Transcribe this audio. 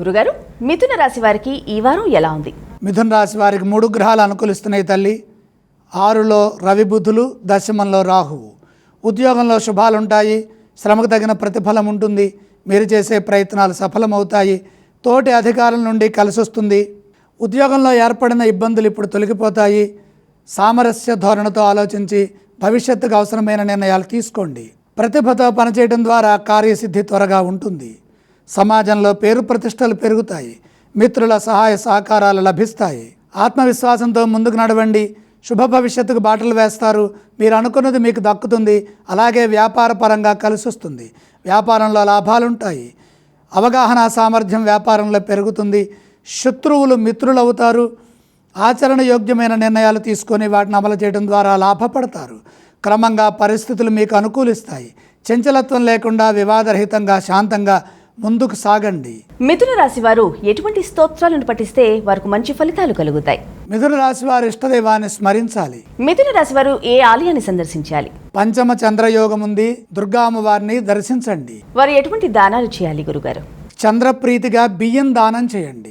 గురుగారు మిథున రాశి వారికి ఈ వారం ఎలా ఉంది? మిథున రాశి వారికి మూడు గ్రహాలు అనుకూలిస్తున్నాయి తల్లి. ఆరులో రవి బుధులు దశమంలో రాహువు. ఉద్యోగంలో శుభాలుంటాయి శ్రమకు తగిన ప్రతిఫలం ఉంటుంది మీరు చేసే ప్రయత్నాలు సఫలమవుతాయి తోటి అధికారుల నుండి కలిసొస్తుంది. ఉద్యోగంలో ఏర్పడిన ఇబ్బందులు ఇప్పుడు తొలగిపోతాయి. సామరస్య ధోరణితో ఆలోచించి భవిష్యత్తుకు అవసరమైన నిర్ణయాలు తీసుకోండి. ప్రతిభతో పనిచేయడం ద్వారా కార్యసిద్ధి త్వరగా ఉంటుంది. సమాజంలో పేరు ప్రతిష్టలు పెరుగుతాయి. మిత్రుల సహాయ సహకారాలు లభిస్తాయి. ఆత్మవిశ్వాసంతో ముందుకు నడవండి. శుభ భవిష్యత్తుకు బాటలు వేస్తారు. మీరు అనుకున్నది మీకు దక్కుతుంది. అలాగే వ్యాపార పరంగా కలిసి వస్తుంది వ్యాపారంలో లాభాలుంటాయి. అవగాహన సామర్థ్యం వ్యాపారంలో పెరుగుతుంది. శత్రువులు మిత్రులు అవుతారు ఆచరణ యోగ్యమైన నిర్ణయాలు తీసుకొని వాటిని అమలు చేయడం ద్వారా లాభపడతారు. క్రమంగా పరిస్థితులు మీకు అనుకూలిస్తాయి. చంచలత్వం లేకుండా వివాదరహితంగా శాంతంగా ముందుకు సాగండి. మిథున రాశి వారు ఎటువంటి స్తోత్రాలను పఠిస్తే వారికి మంచి ఫలితాలు కలుగుతాయి? మిథున రాశి వారి ఇష్టదైవాన్ని స్మరించాలి. మిథున రాశి వారు ఏ ఆలయాన్ని సందర్శించాలి? పంచమ చంద్రయోగం ఉంది దుర్గామ్మవారిని దర్శించండి. వారు ఎటువంటి దానాలు చేయాలి గురుగారు? చంద్రప్రీతిగా బియ్యం దానం చేయండి.